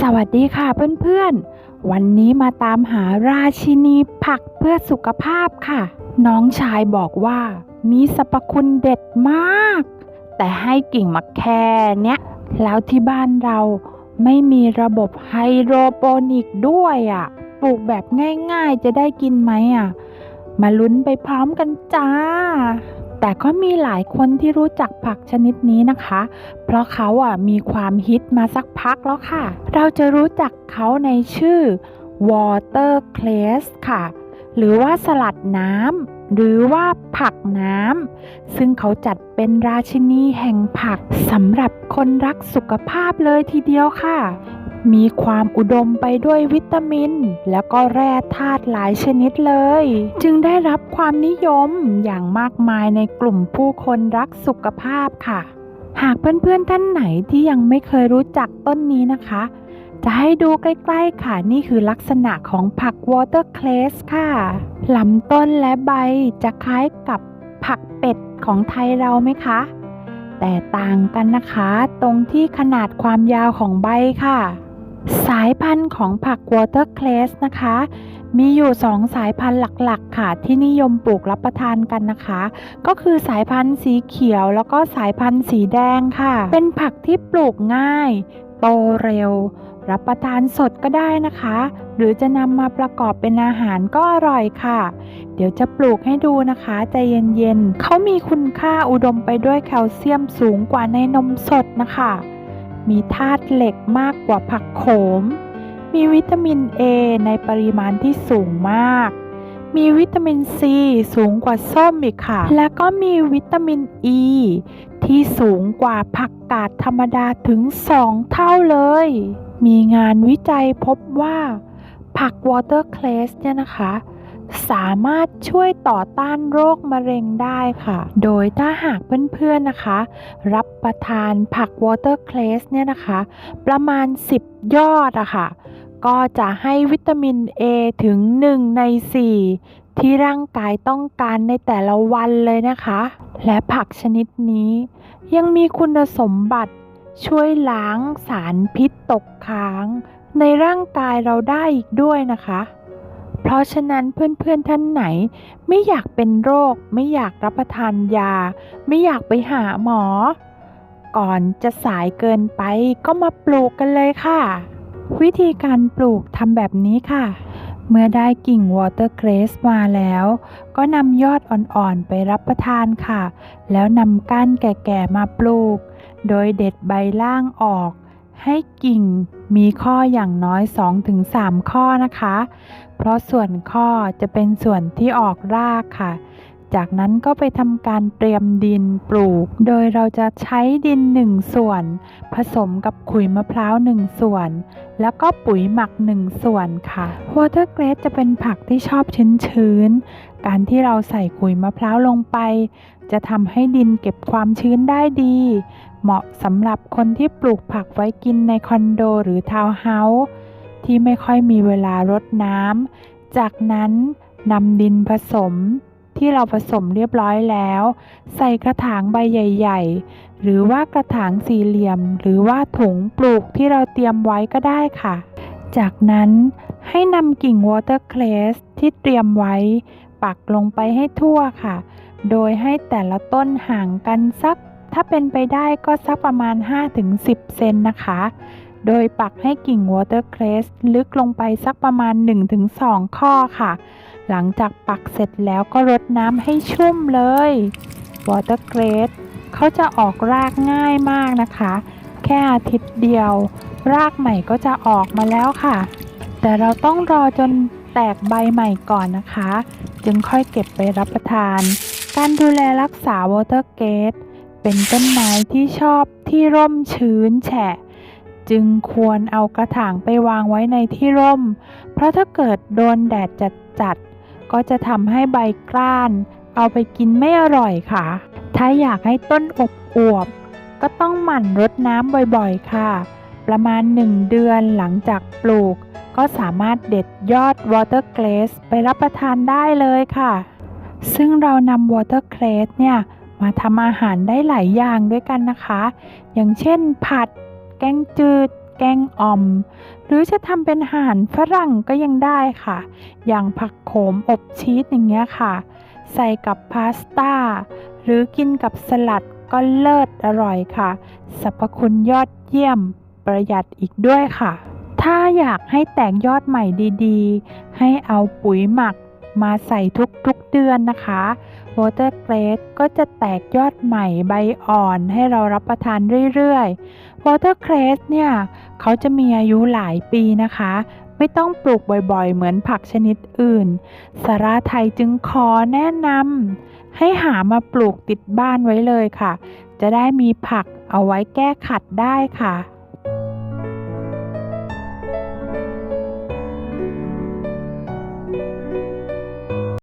สวัสดีค่ะเพื่อนๆ วันนี้มาตามหาราชินีผักเพื่อสุขภาพค่ะ น้องชายบอกว่ามีสรรพคุณเด็ดมาก แต่ให้กิ่งมะแค่เนี้ย แล้วที่บ้านเราไม่มีระบบไฮโดรโปนิกด้วยอะ ปลูกแบบง่ายๆจะได้กินไหมอะ มาลุ้นไปพร้อมกันจ้า แต่ก็มีหลายคนที่รู้จักผักชนิดนี้นะคะ เพราะเขาอะมีความฮิตมาสักพักแล้วค่ะ เราจะรู้จักเขาในชื่อ watercress ค่ะ หรือว่าสลัดน้ำหรือว่าผักน้ำซึ่งเขาจัดเป็นราชินีแห่งผักสำหรับคนรักสุขภาพเลยทีเดียวค่ะ มีความอุดมไปด้วยวิตามิน แล้วก็แร่ธาตุหลายชนิดเลย จึงได้รับความนิยมอย่างมากมายในกลุ่มผู้คนรักสุขภาพค่ะ หากเพื่อนๆท่านไหนที่ยังไม่เคยรู้จักต้นนี้นะคะ จะให้ดูใกล้ๆค่ะ นี่คือลักษณะของผัก watercress ค่ะลำต้นและใบจะคล้ายกับผักเป็ดของไทยเราไหมคะแต่ต่างกันนะคะ ตรงที่ขนาดความยาวของใบค่ะ สายพันธุ์ของผัก watercress นะคะ มีอยู่สองสายพันธุ์หลักๆ ค่ะ ที่นิยมปลูกรับประทานกันนะคะ ก็คือสายพันธุ์สีเขียวแล้วก็สายพันธุ์สีแดงค่ะ เป็นผักที่ปลูกง่าย โตเร็ว รับประทานสดก็ได้นะคะ หรือจะนำมาประกอบเป็นอาหารก็อร่อยค่ะ เดี๋ยวจะปลูกให้ดูนะคะใจเย็นๆเขามีคุณค่าอุดมไปด้วยแคลเซียมสูงกว่าในนมสดนะคะ มีธาตุเหล็กมากกว่าผักโขม มีวิตามิน A ในปริมาณที่สูงมาก มีวิตามิน C สูงกว่าส้มอีกค่ะ และก็มีวิตามิน E ที่สูงกว่าผักกาดธรรมดาถึง 2 เท่าเลย มีงานวิจัยพบว่าผัก watercress เนี่ยนะคะ สามารถช่วยต่อต้านโรคมะเร็งได้ค่ะ โดยถ้าหากเพื่อนๆนะคะ รับประทานผัก watercress เนี่ยนะคะ ประมาณ 10 ยอดอะค่ะ ก็จะให้วิตามิน A ถึง 1 ใน 4 ที่ร่างกายต้องการในแต่ละวันเลยนะคะ และผักชนิดนี้ยังมีคุณสมบัติช่วยล้างสารพิษตกค้างในร่างกายเราได้อีกด้วยนะคะ เพราะฉะนั้นเพื่อนๆท่านไหน ไม่อยากเป็นโรค ไม่อยากรับประทานยา ไม่อยากไปหาหมอ ก่อนจะสายเกินไปก็มาปลูกกันเลยค่ะ วิธีการปลูกทำแบบนี้ค่ะ เมื่อได้กิ่ง watercress มาแล้ว ก็นำยอดอ่อนๆไปรับประทานค่ะ แล้วนำก้านแก่ๆมาปลูก โดยเด็ดใบล่างออก ให้กิ่งมีข้ออย่างน้อย 2-3 ข้อนะคะ เพราะส่วนข้อจะเป็นส่วนที่ออกรากค่ะ จากนั้นก็ไปทำการเตรียมดินปลูก โดยเราจะใช้ดิน 1 ส่วน ผสมกับขุยมะพร้าว 1 ส่วน แล้วก็ปุ๋ยหมัก 1 ส่วนค่ะ Watercress จะเป็นผักที่ชอบชื้นๆ การที่เราใส่ขุยมะพร้าวลงไป จะทำให้ดินเก็บความชื้นได้ดี เหมาะสำหรับคนที่ปลูกผักไว้กินในคอนโดหรือทาวน์เฮาส์ที่ไม่ค่อยมีเวลารดน้ำจากนั้นนำดินผสม ที่เราผสมเรียบร้อยแล้ว ใส่กระถางใบใหญ่ ๆ หรือว่ากระถางสี่เหลี่ยม หรือว่าถุงปลูกที่เราเตรียมไว้ก็ได้ค่ะ จากนั้นให้นำกิ่ง watercress ที่เตรียมไว้ ปักลงไปให้ทั่วค่ะ โดยให้แต่ละต้นห่างกันสัก ถ้าเป็นไปได้ก็สักประมาณ 5-10 เซนนะคะ โดยปักให้กิ่ง watercress ลึกลงไปสักประมาณ 1-2 ข้อค่ะ หลังจากปักเสร็จแล้วก็รดน้ำให้ชุ่มเลย watercress เขาจะออกรากง่ายมากนะคะ แค่อาทิตย์เดียว รากใหม่ก็จะออกมาแล้วค่ะ แต่เราต้องรอจนแตกใบใหม่ก่อนนะคะ จึงค่อยเก็บไปรับประทาน การดูแลรักษา watercress เป็นต้นไม้ที่ชอบที่ร่มชื้นแฉะ จึงควรเอากระถางไปวางไว้ในที่ร่ม เพราะถ้าเกิดโดนแดดจัดๆ ก็จะทำให้ใบกล้าน เอาไปกินไม่อร่อยค่ะ ถ้าอยากให้ต้นอบอวบ ก็ต้องหมั่นรดน้ำบ่อยๆ ค่ะ ประมาณ 1 เดือนหลังจากปลูก ก็สามารถเด็ดยอด watercress ไปรับประทานได้เลยค่ะ ซึ่งเรานำ watercress เนี่ยมาทำอาหารได้หลายอย่างด้วยกันนะคะ อย่างเช่นผัด แกงจืด แกงอ่อม หรือจะทำเป็นอาหารฝรั่งก็ยังได้ค่ะ อย่างผักโขมอบชีสอย่างเงี้ยค่ะ ใส่กับพาสต้า หรือกินกับสลัดก็เลิศอร่อยค่ะสรรพคุณยอดเยี่ยมประหยัดอีกด้วยค่ะ ถ้าอยากให้แตกยอดใหม่ดีๆ ให้เอาปุ๋ยหมัก มาใส่ทุกๆเดือนนะคะวอเตอร์เกรดก็จะแตกยอดใหม่ใบอ่อนให้เรารับประทานเรื่อยๆวอเตอร์เกรดเนี่ยเขาจะมีอายุหลายปีนะคะ ไม่ต้องปลูกบ่อยๆ เหมือนผักชนิดอื่น สาราไทยจึงขอแนะนำให้หามาปลูกติดบ้านไว้เลยค่ะ จะได้มีผักเอาไว้แก้ขัดได้ค่ะ